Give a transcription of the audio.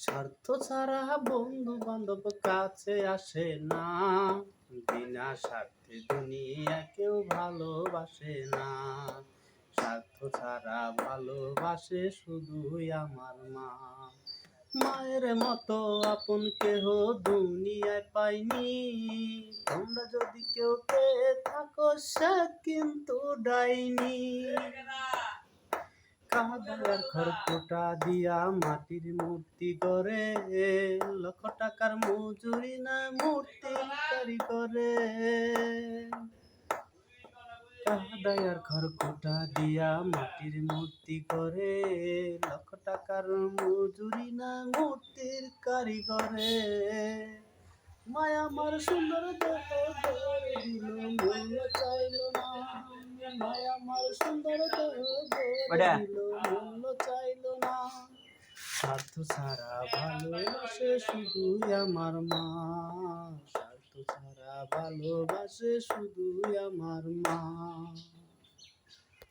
স্বার্থ ছাড়া বন্ধু বান্ধব কাছে আসে না। বিনা স্বার্থে দুনিয়া কেউ ভালোবাসে না। স্বার্থ ছাড়া ভালোবাসে শুধুই আমার মা। মায়ের মতো আপন কেহ দুনিয়ায় পাইনি। তোমরা যদি কেউ পেয়ে থাকো, সে কিন্তু ডাইনি। কাদার খড়কুটা দিয়া মাটির মূর্তি করে লক্ষ টাকার মজুরি না মূর্তির কারিগরে কাদায়ার খড়কুটা দিয়া মাটির মূর্তি করে লক্ষ টাকার মজুরি না মূর্তির কারিগরে। মায়া আমার সুন্দর দেহ গড়ে দিল মূল্য চাইল না আমার সুন্দর মূল্য চাইল না। স্বার্থ ছাড়া ভালোবাসে শুধু আমার মা। স্বার্থ ছাড়া ভালোবাসে শুধু আমার মা।